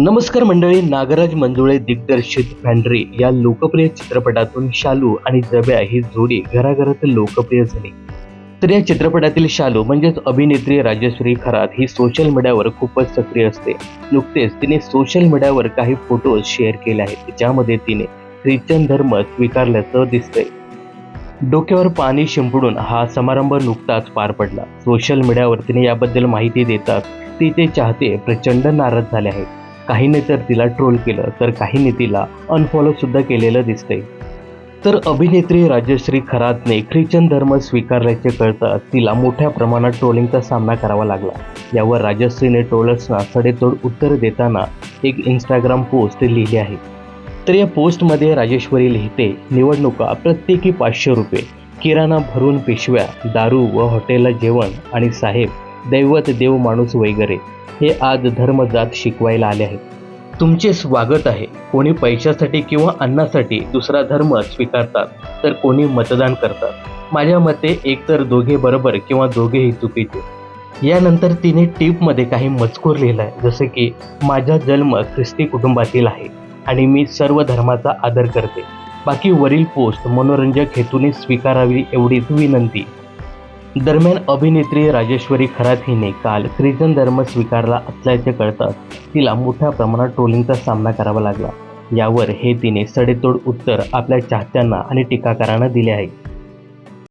नमस्कार मंडळी नागराज मंजुळे दिग्दर्शित फॅन्ड्री या लोकप्रिय चित्रपटातून शालू आणि जब्या ही जोडी घराघरात लोकप्रिय झाली. तर या चित्रपटातील शालू म्हणजेच अभिनेत्री राजश्री खरात ही सोशल मीडियावर खूपच सक्रिय असते. नुकतेच तिने सोशल मीडियावर काही फोटोज शेअर केले आहेत ज्यामध्ये तिने ख्रिश्चन धर्म स्वीकारल्याचं दिसतंय. डोक्यावर पाणी शिंपडून हा समारंभ नुकताच पार पडला. सोशल मीडियावर तिने याबद्दल माहिती देतात तिचे चाहते प्रचंड नाराज झाले आहेत. काहीने तर तिला ट्रोल केलं तर काहींनी तिला अनफॉलो सुद्धा केलेलं दिसतंय. तर अभिनेत्री राजश्री खरातने ख्रिश्चन धर्म स्वीकारल्याचे कळताच तिला मोठ्या प्रमाणात ट्रोलिंगचा सामना करावा लागला. यावर राजश्रीने ट्रोलर्सना सडेतोड उत्तर देताना एक इंस्टाग्राम पोस्ट लिहिली आहे. तर या पोस्टमध्ये राजेश्वरी लिहिते निवडणुका प्रत्येकी पाचशे रुपये किराणा भरून पिशव्या दारू व हॉटेलला जेवण आणि साहेब दैवत देव माणूस वगैरे. हे आज धर्मजात शिकवायला आले आहेत. तुमचे स्वागत आहे. कोणी पैशासाठी किंवा अन्नासाठी दुसरा धर्म स्वीकारतात तर कोणी मतदान करतात. माझ्या मते एकतर दोघे बरोबर किंवा दोघेही चुकीचे. यानंतर तिने टीपमध्ये काही मजकूर लिहिलाय जसे की माझा जन्म ख्रिस्ती कुटुंबातील आहे आणि मी सर्व धर्माचा आदर करते. बाकी वरील पोस्ट मनोरंजक हेतूने स्वीकारावी एवढीच विनंती. दरम्यान अभिनेत्री राजेश्वरी खरात हिने काल ख्रिश्चन धर्म स्वीकारला असल्याचे कळताच तिला मोठ्या प्रमाणात ट्रोलिंगचा सामना करावा लागला. यावर हे तिने सडेतोड उत्तर आपल्या चाहत्यांना आणि टीकाकारांना दिले आहे.